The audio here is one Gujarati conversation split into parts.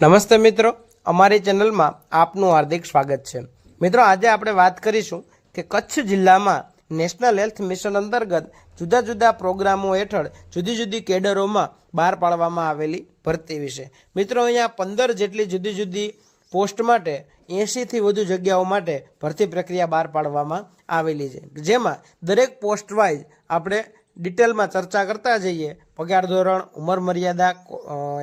નમસ્તે મિત્રો. અમારી ચેનલમાં આપનું હાર્દિક સ્વાગત છે. મિત્રો, આજે આપણે વાત કરીશું કે કચ્છ જિલ્લામાં નેશનલ હેલ્થ મિશન અંતર્ગત જુદા જુદા પ્રોગ્રામો હેઠળ જુદી જુદી કેડરોમાં બહાર પાડવામાં આવેલી ભરતી વિશે. મિત્રો, અહીંયા પંદર જેટલી જુદી જુદી પોસ્ટ માટે એંશીથી વધુ જગ્યાઓ માટે ભરતી પ્રક્રિયા બહાર પાડવામાં આવેલી છે. જેમાં દરેક પોસ્ટ વાઇઝ આપણે ડિટેલમાં ચર્ચા કરતા જઈએ. પગાર ધોરણ, ઉંમર મર્યાદા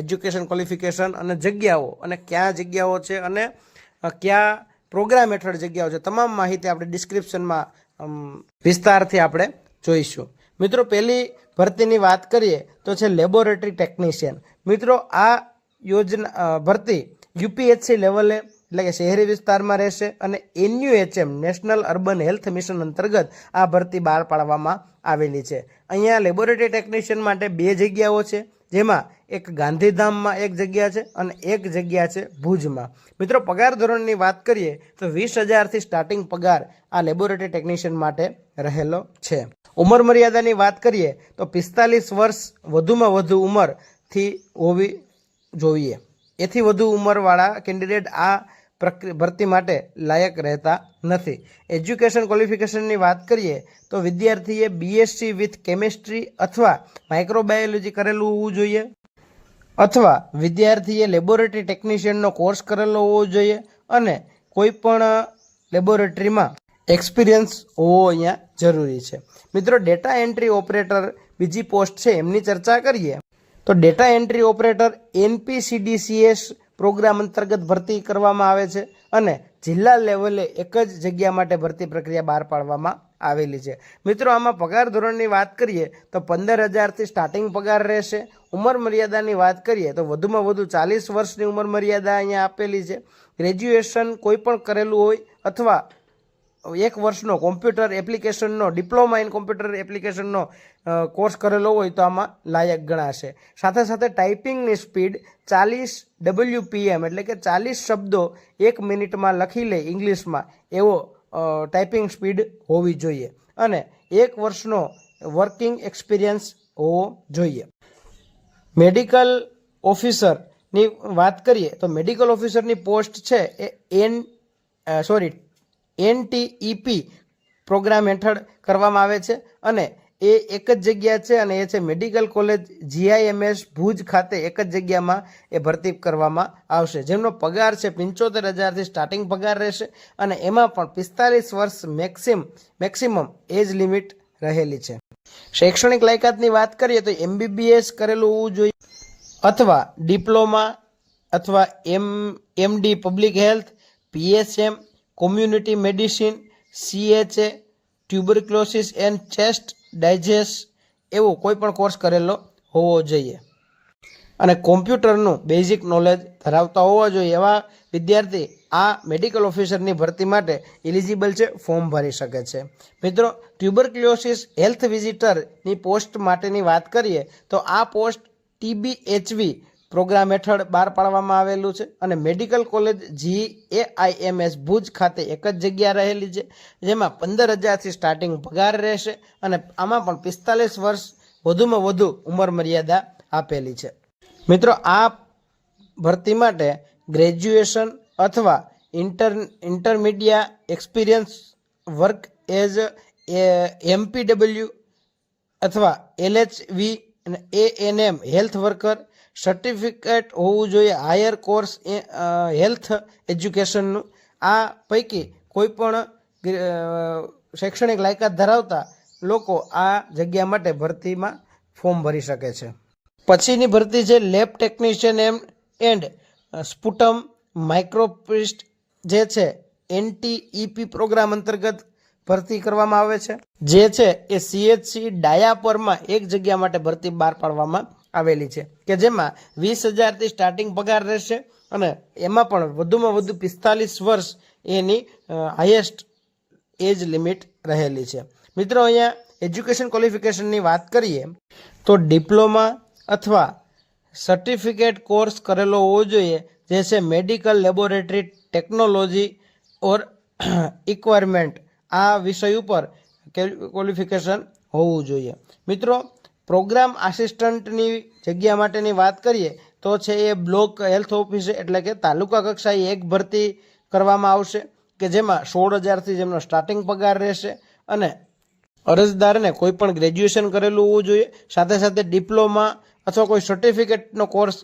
એજ્યુકેશન ક્વોલિફિકેશન અને જગ્યાઓ. અને ક્યાં જગ્યાઓ છે અને ક્યાં પ્રોગ્રામ હેઠળ જગ્યાઓ છે. તમામ માહિતી આપણે ડિસ્ક્રિપ્શનમાં વિસ્તારથી આપણે જોઈશું. મિત્રો, પહેલી ભરતીની વાત કરીએ તો છે લેબોરેટરી ટેકનિશિયન. મિત્રો, આ યોજના ભરતી યુપીએચસી લેવલે એટલે કે શહેરી વિસ્તારમાં રહેશે અને NUHM, national urban health mission અંતર્ગત આ ભરતી બહાર પાડવામાં આવેલી છે. અહીંયા લેબોરેટરી ટેકનિશિયન માટે બે જગ્યાઓ છે, જેમાં એક ગાંધીધામમાં એક જગ્યા છે અને એક જગ્યા છે ભુજમાં. મિત્રો, પગાર ધોરણની વાત કરીએ તો વીસ હજારથી સ્ટાર્ટિંગ પગાર આ લેબોરેટરી ટેકનિશિયન માટે રહેલો છે. ઉંમર મર્યાદાની વાત કરીએ તો પિસ્તાલીસ વર્ષ વધુમાં વધુ ઉંમરથી હોવી જોઈએ. એથી વધુ ઉંમરવાળા કેન્ડિડેટ આ ભરતી માટે લાયક રહેતા નથી. એજ્યુકેશન ક્વોલિફિકેશનની વાત કરીએ તો વિદ્યાર્થીએ બીએસસી વિથ કેમિસ્ટ્રી અથવા માઇક્રોબાયોલોજી કરેલું હોવું જોઈએ અથવા વિદ્યાર્થીએ લેબોરેટરી ટેકનિશિયનનો કોર્સ કરેલો હોવો જોઈએ અને કોઈ પણ લેબોરેટરીમાં એક્સપિરિયન્સ હોવો અહીંયા જરૂરી છે. મિત્રો ડેટા એન્ટ્રી ઓપરેટર બીજી પોસ્ટ છે, એમની ચર્ચા કરીએ. તો data entry operator NPCDCS programme અંતર્ગત ભરતી કરવામાં આવે છે અને જિલ્લા લેવલે એક જ જગ્યા માટે ભરતી પ્રક્રિયા બહાર પાડવામાં આવેલી છે. મિત્રો, આમાં પગાર ધોરણની વાત કરીએ તો પંદર હજારથી સ્ટાર્ટિંગ પગાર રહેશે. ઉંમર મર્યાદાની વાત કરીએ તો વધુમાં વધુ ચાલીસ વર્ષની ઉંમર મર્યાદા અહીંયા આપેલી છે. ગ્રેજ્યુએશન કોઈ પણ કરેલું હોય અથવા એક વર્ષનો કોમ્પ્યુટર એપ્લિકેશનનો, ડિપ્લોમા ઇન કોમ્પ્યુટર એપ્લિકેશનનો કોર્સ કરેલો હોય તો આમાં લાયક ગણાશે. સાથે સાથે ટાઈપિંગની સ્પીડ ચાલીસ ડબલ્યુપીએમ એટલે કે ચાલીસ શબ્દો એક મિનિટમાં લખી લે ઇંગ્લિશમાં, એવો ટાઈપિંગ સ્પીડ હોવી જોઈએ. અને એક વર્ષનો વર્કિંગ એક્સપિરિયન્સ હોવો જોઈએ. મેડિકલ ઓફિસરની વાત કરીએ તો મેડિકલ ઓફિસરની પોસ્ટ છે A N sorry NTEP program હેઠળ કરવામાં આવે છે અને એ એક જ જગ્યા છે અને એ છે મેડિકલ કોલેજ જીઆઈએમએસ ભુજ ખાતે એક જ જગ્યામાં એ ભરતી કરવામાં આવશે. જેમનો પગાર છે પંચોતેર હજારથી સ્ટાર્ટિંગ પગાર રહેશે અને એમાં પણ પિસ્તાલીસ વર્ષ મેક્સિમ મેક્સિમમ એજ લિમિટ રહેલી છે. શૈક્ષણિક લાયકાતની વાત કરીએ તો એમબીબીએસ કરેલું હોવું જોઈએ અથવા ડિપ્લોમા અથવા M MD public health PSM community medicine CHA tuberculosis and chest digest એવો કોઈ પણ કોર્સ કરેલો હોવો જોઈએ. અને કોમ્પ્યુટરનું બેઝિક નોલેજ ધરાવતા હોવા જોઈએ એવા વિદ્યાર્થી આ મેડિકલ ઓફિસરની ભરતી માટે એલિજિબલ છે ફોર્મ ભરી શકે છે. મિત્રો ટ્યુબરક્લોસિસ હેલ્થ વિઝિટરની પોસ્ટ માટેની વાત કરીએ, તો આ પોસ્ટ ટીબીએચવી પ્રોગ્રામ હેઠળ બહાર પાડવામાં આવેલું છે અને medical college G AIMS Bhuj ખાતે એક જ જગ્યા રહેલી છે, જેમાં પંદર હજારથી સ્ટાર્ટિંગ પગાર રહેશે અને આમાં પણ પિસ્તાલીસ વર્ષ વધુમાં વધુ ઉંમર મર્યાદા આપેલી છે. મિત્રો, આ ભરતી માટે ગ્રેજ્યુએશન અથવા inter, intermediate experience work as MPW અથવા એલએચવી અને A N M health worker certificate હોવું જોઈએ. હાયર કોર્સ હેલ્થ એજ્યુકેશનનું આ પૈકી કોઈ પણ શૈક્ષણિક લાયકાત ધરાવતા લોકો આ જગ્યા માટે ભરતીમાં ફોર્મ ભરી શકે છે. પછીની ભરતી છે lab technician M and sputum microscopist જે છે એનટીઈપી પ્રોગ્રામ અંતર્ગત ભરતી કરવામાં આવે છે. જે છે એ સીએચસી ડાયાપરમાં એક જગ્યા માટે ભરતી બહાર પાડવામાં આવેલી છે, કે જેમાં વીસ હજારથી સ્ટાર્ટિંગ પગાર રહેશે અને એમાં પણ વધુમાં વધુ પિસ્તાલીસ વર્ષ એની હાઈએસ્ટ એજ લિમિટ રહેલી છે. મિત્રો, અહીંયા એજ્યુકેશન ક્વોલિફિકેશનની વાત કરીએ, તો ડિપ્લોમા અથવા સર્ટિફિકેટ કોર્સ કરેલો હોવો જોઈએ, જે છે medical laboratory technology or requirement આ વિષય ઉપર ક્વોલિફિકેશન હોવું જોઈએ. મિત્રો પ્રોગ્રામ આસિસ્ટન્ટની જગ્યા માટેની વાત કરીએ, તો છે એ બ્લોક હેલ્થ ઓફિસ, એટલે કે તાલુકા કક્ષાએ એક ભરતી કરવામાં આવશે, કે જેમાં સોળ હજારથી જેમનો સ્ટાર્ટિંગ પગાર રહેશે અને અરજદારને કોઈ પણ ગ્રેજ્યુએશન કરેલું હોવું જોઈએ. સાથે સાથે ડિપ્લોમા અથવા કોઈ સર્ટિફિકેટનો કોર્સ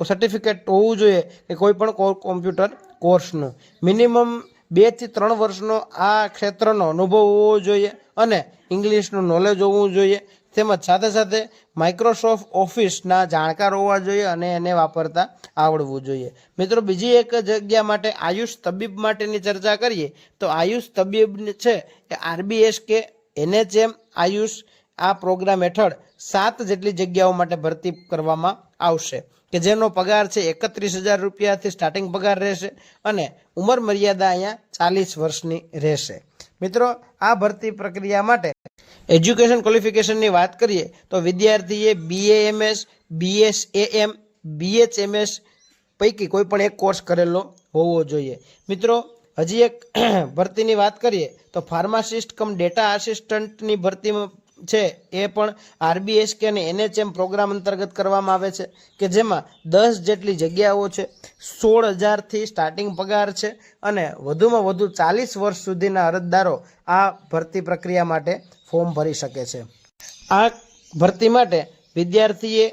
સર્ટિફિકેટ હોવું જોઈએ કે કોઈ પણ કોમ્પ્યુટર કોર્સનું મિનિમમ બેથી ત્રણ વર્ષનો આ ક્ષેત્રનો અનુભવ હોવો જોઈએ અને ઇંગ્લિશનું નોલેજ હોવું જોઈએ. તેમજ સાથે સાથે માઇક્રોસોફ્ટ ઓફિસના જાણકાર હોવા જોઈએ અને એને વાપરતા આવડવું જોઈએ. મિત્રો, બીજી એક જગ્યા માટે આયુષ તબીબ માટેની ચર્ચા કરીએ, તો આયુષ તબીબ છે એ આરબીએસ કે એનએચએમ આયુષ આ પ્રોગ્રામ હેઠળ સાત જેટલી જગ્યાઓ માટે ભરતી કરવામાં આવશે. કે જેનો પગાર છે એકત્રીસ હજાર રૂપિયાથી સ્ટાર્ટિંગ પગાર રહેશે અને ઉંમર મર્યાદા અહીંયા ચાલીસ વર્ષની રહેશે. મિત્રો, આ ભરતી પ્રક્રિયા માટે એજ્યુકેશન ક્વોલિફિકેશનની વાત કરીએ, તો વિદ્યાર્થીએ બીએએમએસ બીએસએએમ બીએચએમએસ પૈકી કોઈ પણ એક કોર્સ કરેલો હોવો જોઈએ. મિત્રો, હજી એક ભરતીની વાત કરીએ, તો ફાર્માસિસ્ટ કમ ડેટા આસિસ્ટન્ટની ભરતીમાં છે, એ પણ આરબીએસ કે અને એનએચએમ પ્રોગ્રામ અંતર્ગત કરવામાં આવે છે, કે જેમાં દસ જેટલી જગ્યાઓ છે, સોળ હજારથી સ્ટાર્ટિંગ પગાર છે અને વધુમાં વધુ ચાલીસ વર્ષ સુધીના અરજદારો આ ભરતી પ્રક્રિયા માટે ફોર્મ ભરી શકે છે. આ ભરતી માટે વિદ્યાર્થીએ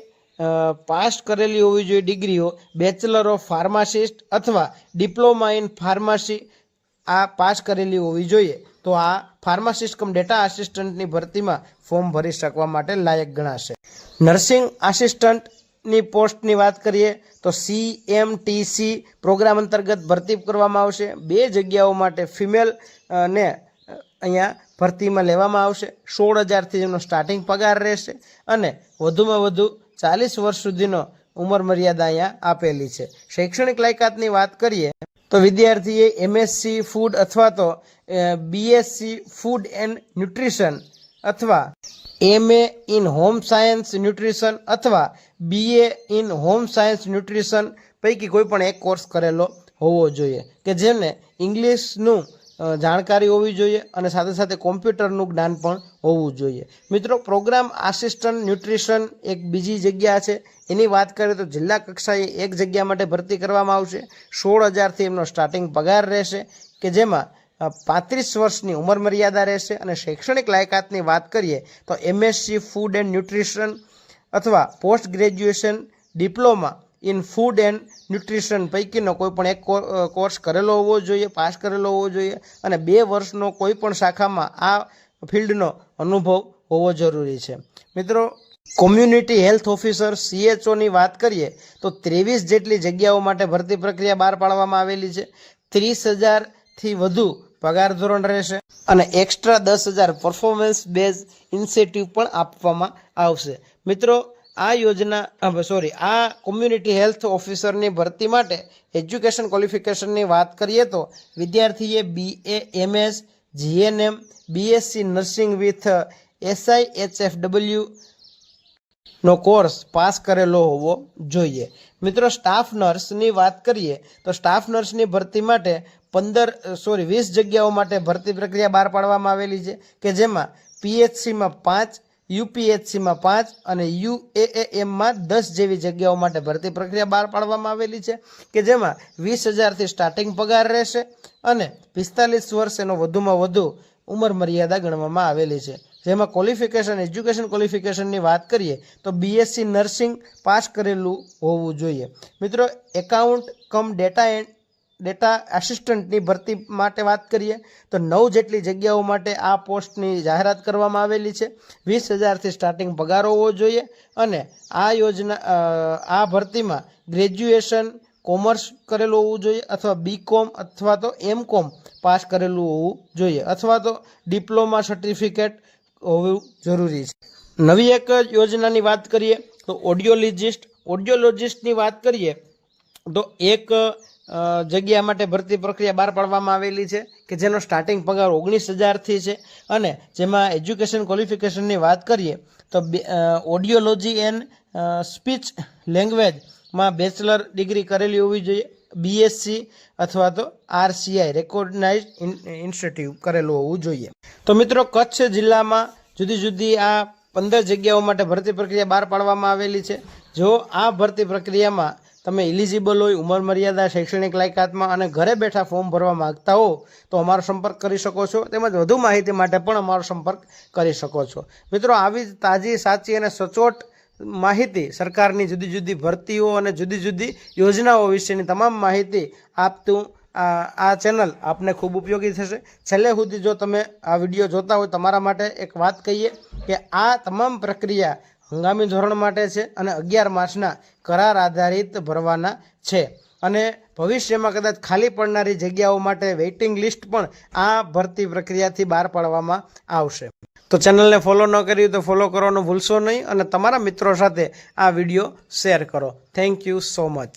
પાસ કરેલી હોવી જોઈએ ડિગ્રીઓ, બેચલર ઓફ ફાર્માસિસ્ટ અથવા ડિપ્લોમા ઇન ફાર્મસી આ પાસ કરેલી હોવી જોઈએ, તો આ ફાર્માસિસ્ટ ડેટા આસિસ્ટન્ટની ભરતીમાં ફોર્મ ભરી શકવા માટે લાયક ગણાશે. નર્સિંગ આસિસ્ટન્ટની પોસ્ટની વાત કરીએ, તો C M T C programme અંતર્ગત ભરતી કરવામાં આવશે. બે જગ્યાઓ માટે ફિમેલ ને અહીંયા ભરતીમાં લેવામાં આવશે. સોળ હજારથી જેમનો સ્ટાર્ટિંગ પગાર રહેશે અને વધુમાં વધુ ચાલીસ વર્ષ સુધીનો ઉંમર મર્યાદા અહીંયા આપેલી છે. શૈક્ષણિક લાયકાતની વાત કરીએ તો વિદ્યાર્થીએ એમએસસી ફૂડ અથવા તો બીએસસી ફૂડ એન્ડ ન્યુટ્રિશન અથવા MA in home science nutrition અથવા BA in home science nutrition પૈકી કોઈ પણ એક કોર્સ કરેલો હોવો જોઈએ કે જેમને ઇંગ્લિશનું જાણકારી હોવી જોઈએ અને સાથે સાથે કોમ્પ્યુટરનું જ્ઞાન પણ હોવું જોઈએ. મિત્રો, પ્રોગ્રામ આસિસ્ટન્ટ ન્યુટ્રિશન એક બીજી જગ્યા છે. એની વાત કરીએ તો જિલ્લા કક્ષાએ એક જગ્યા માટે ભરતી કરવામાં આવશે. સોળ હજારથી એમનો સ્ટાર્ટિંગ પગાર રહેશે કે જેમાં પાંત્રીસ વર્ષની ઉંમર મર્યાદા રહેશે અને શૈક્ષણિક લાયકાતની વાત કરીએ તો એમએસસી, ફૂડ એન્ડ ન્યુટ્રિશન અથવા post graduation, diploma in food and nutrition પૈકીનો કોઈ પણ એક કોર્સ કરેલો હોવો જોઈએ પાસ કરેલો હોવો જોઈએ અને બે વર્ષનો કોઈ પણ શાખામાં આ ફિલ્ડનો અનુભવ હોવો જરૂરી છે. મિત્રો કોમ્યુનિટી હેલ્થ ઓફિસર સીએચઓની વાત કરીએ તો ત્રેવીસ જેટલી જગ્યાઓ માટે ભરતી પ્રક્રિયા બહાર પાડવામાં આવેલી છે. ત્રીસ હજારથી વધુ પગાર ધોરણ રહેશે અને એક્સ્ટ્રા દસ હજાર પરફોર્મન્સ બેઝ ઇન્સેટિવ પણ આપવામાં આવશે. મિત્રો આ યોજના સોરી આ કોમ્યુનિટી હેલ્થ ઓફિસરની ભરતી માટે એજ્યુકેશન ક્વોલિફિકેશનની વાત કરીએ તો વિદ્યાર્થીએ BA MS GNM BSc nursing with SI HF W no course pass કરેલો હોવો જોઈએ. મિત્રો સ્ટાફ નર્સની વાત કરીએ તો સ્ટાફ નર્સની ભરતી માટે પંદર સોરી વીસ જગ્યાઓ માટે ભરતી પ્રક્રિયા બહાર પાડવામાં આવેલી છે કે જેમાં પીએચસીમાં પાંચ યુપીએચસીમાં પાંચ અને યુએએએમમાં દસ જેવી જગ્યાઓ માટે ભરતી પ્રક્રિયા બહાર પાડવામાં આવેલી છે, કે જેમાં વીસ હજારથી સ્ટાર્ટિંગ પગાર રહેશે અને પિસ્તાલીસ વર્ષ એનો વધુમાં વધુ ઉંમર મર્યાદા ગણવામાં આવેલી છે. જેમાં ક્વોલિફિકેશન એજ્યુકેશન ક્વોલિફિકેશનની વાત કરીએ, તો બીએસસી નર્સિંગ પાસ કરેલું હોવું જોઈએ. મિત્રો account cum data and data આસિસ્ટન્ટની ભરતી માટે વાત કરીએ, તો નવ જેટલી જગ્યાઓ માટે આ પોસ્ટની જાહેરાત કરવામાં આવેલી છે. વીસ હજારથી સ્ટાર્ટિંગ પગાર હોવો જોઈએ અને આ યોજના આ ભરતીમાં ગ્રેજ્યુએશન કોમર્સ કરેલું હોવું જોઈએ અથવા બીકોમ અથવા તો એમ કોમ પાસ કરેલું હોવું જોઈએ અથવા તો ડિપ્લોમા સર્ટિફિકેટ હોવું જરૂરી છે. નવી એક યોજનાની વાત કરીએ, તો ઓડિયોલોજિસ્ટ ઓડિયોલોજિસ્ટની વાત કરીએ, તો એક જગ્યા માટે ભરતી પ્રક્રિયા બહાર પાડવામાં આવેલી છે કે જેનો સ્ટાર્ટિંગ પગાર ઓગણીસ હજારથી છે. અને જેમાં એજ્યુકેશન ક્વોલિફિકેશનની વાત કરીએ તો ઓડિયોલોજી એન્ડ સ્પીચ લેંગ્વેજમાં બેચલર ડિગ્રી કરેલી હોવી જોઈએ બીએસસી અથવા તો આરસીઆઈ રેકોગ્નાઇઝ ઇન્સ્ટિટ્યૂટ કરેલું હોવું જોઈએ. તો મિત્રો કચ્છ જિલ્લામાં જુદી જુદી આ પંદર જગ્યાઓ માટે ભરતી પ્રક્રિયા બહાર પાડવામાં આવેલી છે. જો આ ભરતી પ્રક્રિયામાં તમે ઇલિજિબલ હોય, ઉંમર મર્યાદા, શૈક્ષણિક લાયકાતમાં અને ઘરે બેઠા ફોર્મ ભરવા માગતા હો, તો અમારો સંપર્ક કરી શકો છો. તેમજ વધુ માહિતી માટે પણ અમારો સંપર્ક કરી શકો છો. મિત્રો, આવી જ તાજી, સાચી અને સચોટ માહિતી સરકારની જુદી જુદી ભરતીઓ અને જુદી જુદી યોજનાઓ વિશેની તમામ માહિતી આપતું આ ચેનલ આપને ખૂબ ઉપયોગી થશે. છેલ્લે સુધી જો તમે આ વીડિયો જોતા હોય, તમારા માટે એક વાત કહીએ કે આ તમામ પ્રક્રિયા હંગામી ધોરણ માટે છે અને અગિયાર માસના કરાર આધારિત ભરવાના છે. અને ભવિષ્યમાં કદાચ ખાલી પડનારી જગ્યાઓ માટે વેઇટિંગ લિસ્ટ પણ આ ભરતી પ્રક્રિયાથી બહાર પાડવામાં આવશે. તો ચેનલને ફોલો ન કર્યું તો ફોલો કરવાનું ભૂલશો નહીં અને તમારા મિત્રો સાથે આ વીડિયો શેર કરો. Thank you so much